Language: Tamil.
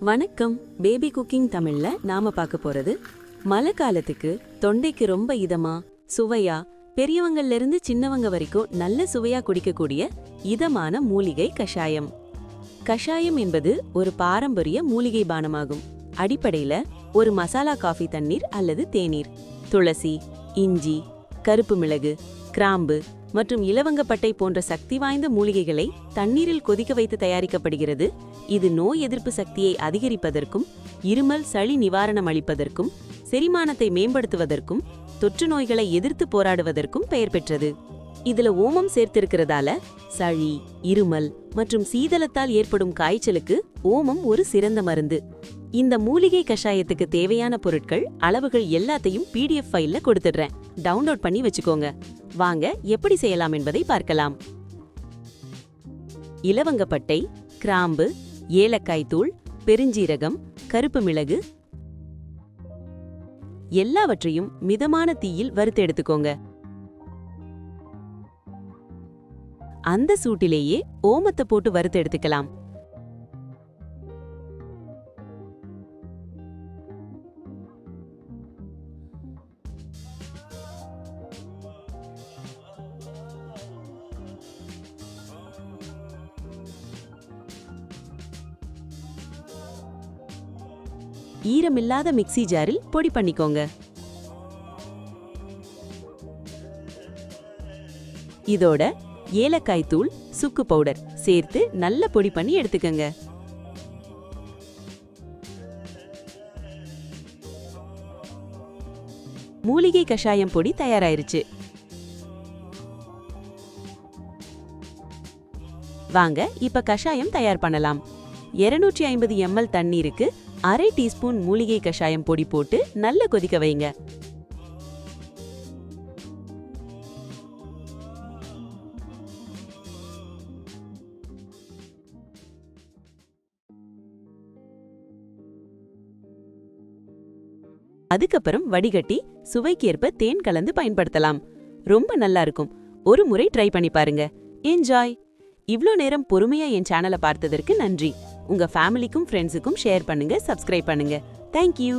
வணக்கம். பேபி குக்கிங் தமிழ்ல நாம பார்க்க போறது மழை காலத்துக்கு தொண்டைக்கு ரொம்ப இதமா சுவையா பெரியவங்கள்ல இருந்து சின்னவங்க வரைக்கும் நல்ல சுவையா குடிக்கக்கூடிய இதமான மூலிகை கஷாயம். கஷாயம் என்பது ஒரு பாரம்பரிய மூலிகை பானமாகும். அடிப்படையில ஒரு மசாலா காஃபி தண்ணீர் அல்லது தேநீர் துளசி இஞ்சி கருப்பு மிளகு கிராம்பு மற்றும் இலவங்கப்பட்டை போன்ற சக்தி வாய்ந்த மூலிகைகளை தண்ணீரில் கொதிக்க வைத்து தயாரிக்கப்படுகிறது. இது நோய் எதிர்ப்பு சக்தியை அதிகரிப்பதற்கும் இருமல் சளி நிவாரணம் அளிப்பதற்கும் செரிமானத்தை மேம்படுத்துவதற்கும் தொற்று நோய்களை எதிர்த்து போராடுவதற்கும் பெயர் பெற்றது. இதுல ஓமம் சேர்த்திருக்கிறதால சளி இருமல் மற்றும் சீதளத்தால் ஏற்படும் காய்ச்சலுக்கு ஓமம் ஒரு சிறந்த மருந்து. இந்த மூலிகை கஷாயத்துக்கு தேவையான பொருட்கள் அளவுகள் எல்லாத்தையும் பிடிஎஃப் ஃபைல்ல கொடுத்துடுறேன். டவுன்லோட் பண்ணி வச்சுக்கோங்க. வாங்க எப்படி செய்யலாம் என்பதை பார்க்கலாம். இலவங்கப்பட்டை கிராம்பு ஏலக்காய் தூள் பெருஞ்சீரகம் கருப்பு மிளகு. எல்லாவற்றையும் மிதமான தீயில் வறுத்து எடுத்துக்கோங்க. அந்த சூட்டிலேயே ஓமத்தை போட்டு வறுத்து எடுத்துக்கலாம். ஈரமில்லாத மிக்ஸி ஜாரில் பொடி பண்ணிக்கோங்க. இதோட ஏலக்காய் தூள் சுக்கு பவுடர் சேர்த்து நல்ல பொடி பண்ணி எடுத்துக்கங்க. மூலிகை கஷாயம் பொடி தயாராயிருச்சு. வாங்க இப்ப கஷாயம் தயார் பண்ணலாம். 250 ஐம்பது எம்எல் தண்ணீருக்கு அரை டீஸ்பூன் மூலிகை கஷாயம் பொடி போட்டு நல்ல கொதிக்க வைங்க. அதுக்கப்புறம் வடிகட்டி சுவைக்கேற்ப தேன் கலந்து பயன்படுத்தலாம். ரொம்ப நல்லா இருக்கும். ஒரு முறை ட்ரை பண்ணி பாருங்க. என்ஜாய் இவ்ளோ நேரம் பொறுமையா என் சேனலை பார்த்ததற்கு நன்றி. உங்க ஃபேமிலிக்கும் ஃப்ரெண்ட்ஸுக்கும் ஷேர் பண்ணுங்க சப்ஸ்கிரைப் பண்ணுங்க. தேங்க்யூ